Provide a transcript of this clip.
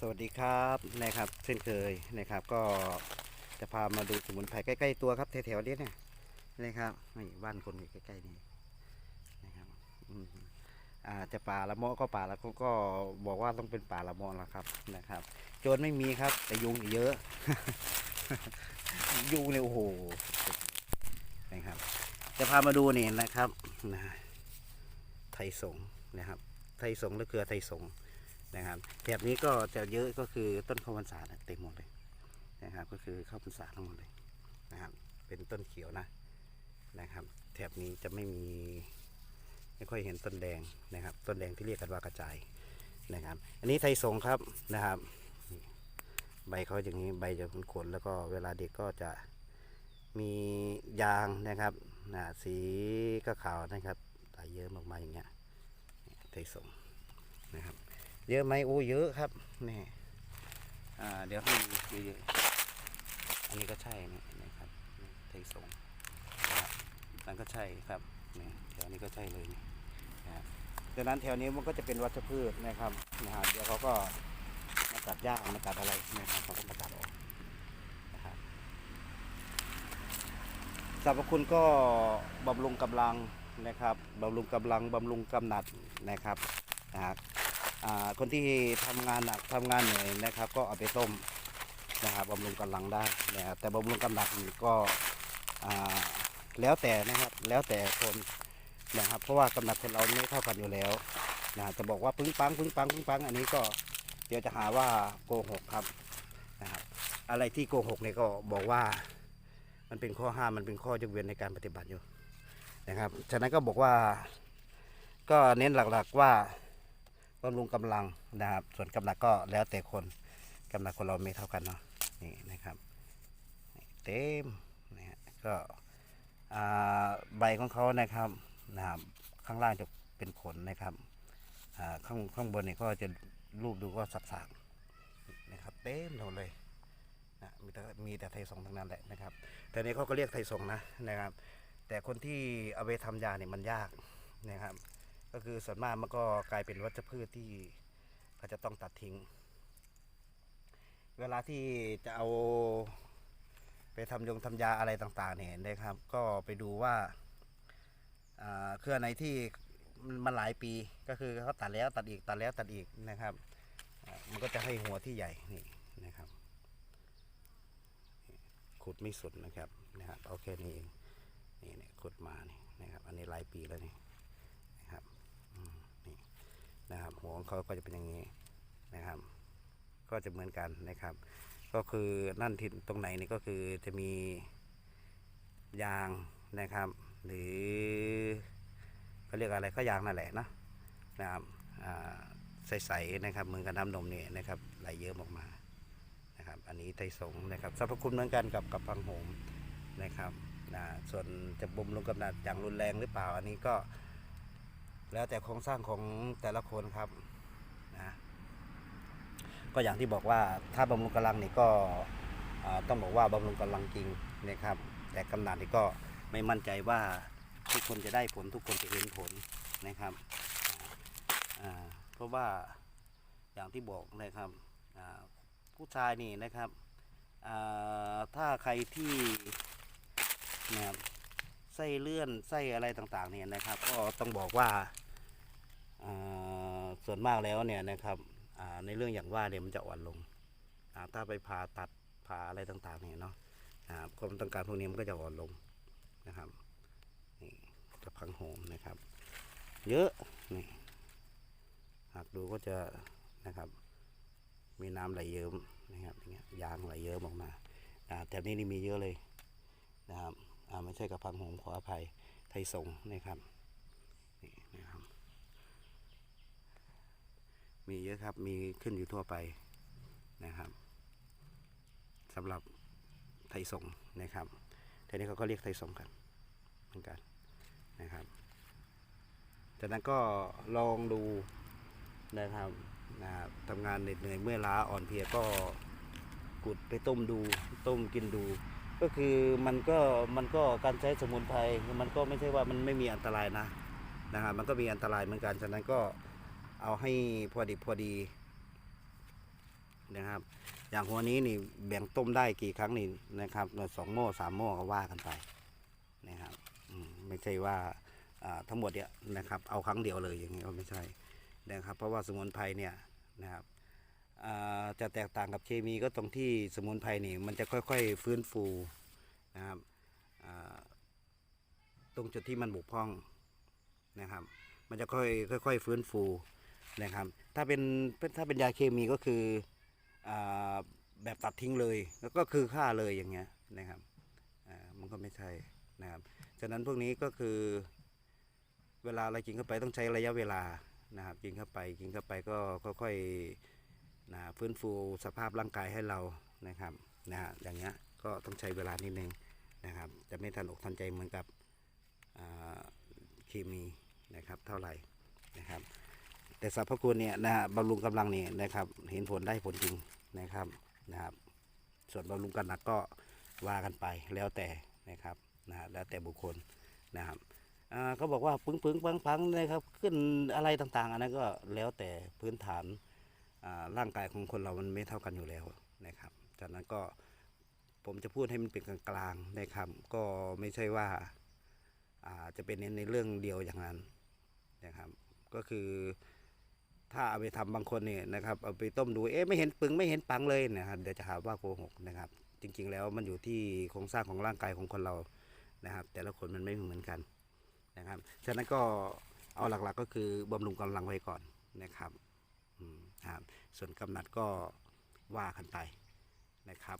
สวัสดีครับนะครับเช่นเคยนะครับ ก็จะพามาดูสมุนไพรใกล้ ๆ ตัวครับแถวๆนี้เนี่ยนะครับนี่บ้านคนอยู่ใกล้ๆนี่นะครับอ่าจะป่าละเมาะก็ป่าละเขาก็บอกว่าต้องเป็นป่าละเมาะละครับนะครับ โจรไม่มีครับ แต่ยุงเยอะ ยุงเนี่ยโอ้โหนะครับ จะพามาดูนี่นะครับนะไทยสงฆ์นะครับ ไทยสงฆ์หรือเครือไทยสงฆ์ นะครับแถบนี้ก็จะเยอะก็คือต้นข้าวพรรษานเต็มหมดเลยนะครับ ก็คือข้าวพรรษาทั้งหมดเลยนะครับ เป็นต้นเขียวนะนะครับ แถบนี้จะไม่มีไม่ค่อยเห็นต้นแดงนะครับ ต้นแดงที่เรียกกันว่ากระจายนะครับ อันนี้ไทยสงครับนะครับ ใบเขาอย่างนี้ใบจะขนแล้วก็เวลาเด็กก็จะมียางนะครับนะสีก็ขาวนะครับไหลเยอะมากๆอย่างเงี้ยไทยสงนะครับ เยอะไหมโอ้เยอะครับนี่อ่าเดี๋ยวให้ดูเยอะๆอันนี้ก็ใช่นี่นะครับนี่ไทยสงฆ์นะครับนั่นก็ใช่ครับนี่แถวนี้ก็ใช่เลยนะครับดังนั้นแถวนี้มันก็จะเป็นวัชพืชนะครับนะครับเดี๋ยวเขาก็มาตัดหญ้ามาตัดอะไรนะครับเขาก็มาตัดออกนะครับสรรพคุณก็บำรุงกำลังนะครับบำรุงกำลังบำรุงกำหนัดนะครับนะครับ คนที่ทำงานหนักทำงานเหนื่อยนะครับ ก็เอาไปต้มนะครับบำรุงกำลังได้นะครับแต่บำรุงกำลังก็แล้วแต่นะครับแล้วแต่คนนะครับ เพราะว่ากำลังคนเราไม่เท่ากันอยู่แล้วนะจะบอกว่าปึ้งปังปึ้งปังปึ้งปังอันนี้ก็เดี๋ยวจะหาว่าโกหกครับนะครับ อะไรที่โกหกเนี่ยก็บอกว่ามันเป็นข้อห้ามมันเป็นข้อยกเว้นในการปฏิบัติอยู่นะครับ ฉะนั้นก็บอกว่าก็เน้นหลักๆว่า บำรุงกำลังนะครับ ส่วนกำลังก็แล้วแต่คนกำลังคนเราไม่เท่ากันเนาะนี่นะครับเต็มนะฮะก็อ่าใบของเขานะครับนะครับข้างล่างจะเป็นขนนะครับอ่าข้างข้างบนเนี่ยก็จะรูปดูก็สักๆนะครับ เต็มหมดเลยนะมีแต่มีแต่ไทยสงทั้งนั้นแหละนะครับ แต่นี้เขาก็เรียกไทยสงนะนะครับ แต่คนที่เอาไปทำยาเนี่ยมันยากนะครับ ก็คือส่วนมากมันก็กลายเป็นวัชพืชที่เขาจะต้องตัดทิ้ง เวลาที่จะเอาไปทำยงทำยาอะไรต่างๆเนี่ยนะครับ ก็ไปดูว่าเครือไหนที่มันหลายปีก็คือเขาตัดแล้วตัดอีกตัดแล้วตัดอีกนะครับ มันก็จะให้หัวที่ใหญ่นี่นะครับ ขุดไม่สุดนะครับนะครับเอาแค่นี้เองนี่เนี่ยขุดมานี่นะครับ อันนี้หลายปีแล้วนี่นะครับอืมนี่ นะครับ หัวของเขาก็จะเป็นอย่างนี้นะครับ ก็จะเหมือนกันนะครับ ก็คือนั่นที่ตรงไหนนี่ก็คือจะมียางนะครับ หรือเขาเรียกอะไรก็ยางนั่นแหละนะนะครับอ่ใสๆนะครับเหมือนกับน้ำนมเนี่ยนะครับไหลเยอะออกมานะครับ อันนี้ไทยสงนะครับสรรพคุณเหมือนกันกับกับพังโหมนะครับนะส่วนจะบ่มลงกำนัดอย่างรุนแรงหรือเปล่า อันนี้ก็ แล้วแต่โครงสร้างของแต่ละคนครับนะก็อย่างที่บอกว่าถ้าบำรุงกำลังนี่ก็ต้องบอกว่าบำรุงกำลังจริงนะครับ แต่กำนันนี่ก็ไม่มั่นใจว่าทุกคนจะได้ผลทุกคนจะเห็นผลนะครับเพราะว่าอย่างที่บอกนะครับผู้ชายนี่นะครับถ้าใครที่นะครับไส้เลื่อนไส้อะไรต่างๆเนี่ยนะครับ ก็ต้องบอกว่า ส่วนมากแล้วเนี่ยนะครับในเรื่องอย่างว่าเนี่ยมันจะอ่อนลง ถ้าไปผ่าตัดผ่าอะไรต่างๆเนี่ยเนาะความต้องการพวกนี้มันก็จะอ่อนลงนะครับนี่จะพังโหมนะครับ เยอะนี่หากดูก็จะนะครับ มีน้ำไหลเยิ้มนะครับอย่างเงี้ยยางไหลเยิ้มออกมาแถบนี้นี่มีเยอะเลยนะครับไม่ใช่กับพังโหมขออภัยไทยสงนะครับนี่นะครับ มีเยอะครับ มีขึ้นอยู่ทั่วไปนะครับสำหรับไทยสงนะครับทีนี้เขาก็เรียกไทยสงกันเหมือนกันนะครับจากนั้นก็ลองดูนะครับนะครับทำงานเหน็ดเหนื่อยเมื่อล้าอ่อนเพลียก็กุดไปต้มดูต้มกินดู ก็คือมันก็มันก็การใช้สมุนไพรมันก็ไม่ใช่ว่ามันไม่มีอันตรายนะนะครับมันก็มีอันตรายเหมือนกันฉะนั้นก็ เอาให้พอดีพอดีนะครับ อย่างหัวนี้นี่แบ่งต้มได้กี่ครั้งนี่นะครับสองหม้อสามหม้อก็ว่ากันไปนะครับไม่ใช่ว่าทั้งหมดเนี่ยนะครับ เอาครั้งเดียวเลยอย่างนี้ก็ไม่ใช่นะครับ เพราะว่าสมุนไพรเนี่ยนะครับจะแตกต่างกับเคมีก็ตรงที่สมุนไพรนี่มันจะค่อยๆ ฟื้นฟูนะครับตรงจุดที่มันบกพร่องนะครับ มันจะค่อยค่อยๆฟื้นฟู นะครับถ้าเป็นถ้าเป็นยาเคมีก็คืออแบบตัดทิ้งเลย แล้วก็คือฆ่าเลยอย่างเงี้ยนะครับมันก็ไม่ใช่นะครับฉะนั้นพวกนี้ก็คือเวลาเรากินเข้าไปต้องใช้ระยะเวลานะครับกินเข้าไปกินเข้าไปก็ค่อยๆนะฟื้นฟูสภาพร่างกายให้เรานะครับนะฮะอย่างเงี้ยก็ต้องใช้เวลานิดนึงนะครับ จะไม่ทันอกทันใจเหมือนกับเคมีนะครับเท่าไหร่นะครับ แต่สรรพคุณเนี่ยนะฮะบำรุงกำลังเนี่ยนะครับ เห็นผลได้ผลจริงนะครับนะครับ ส่วนบำรุงกันหนักก็ว่ากันไปแล้วแต่นะครับนะแล้วแต่บุคคลนะครับเขาบอกว่าปึ้งปึ้งพังพังนะครับ ขึ้นอะไรต่างๆ อันนั้นก็แล้วแต่พื้นฐานร่างกายของคนเรามันไม่เท่ากันอยู่แล้วนะครับ จากนั้นก็ผมจะพูดให้มันเป็นกลางๆนะครับ ก็ไม่ใช่ว่าจะเป็นในในเรื่องเดียวอย่างนั้นนะครับ ก็คือ ถ้าเอาไปทำบางคนเนี่ยนะครับเอาไปต้มดูเอ๊ะไม่เห็นปึงไม่เห็นปังเลยนะครับเดี๋ยวจะหาว่าโกหกนะครับ จริง ๆ แล้วมันอยู่ที่โครงสร้างของร่างกายของคนเรานะครับ แต่ละคนมันไม่เหมือนกันนะครับฉะนั้นก็เอาหลักๆก็คือบำรุงกำลังไว้ก่อนนะครับอืมครับส่วนกำหนัดก็ว่ากันไปนะครับ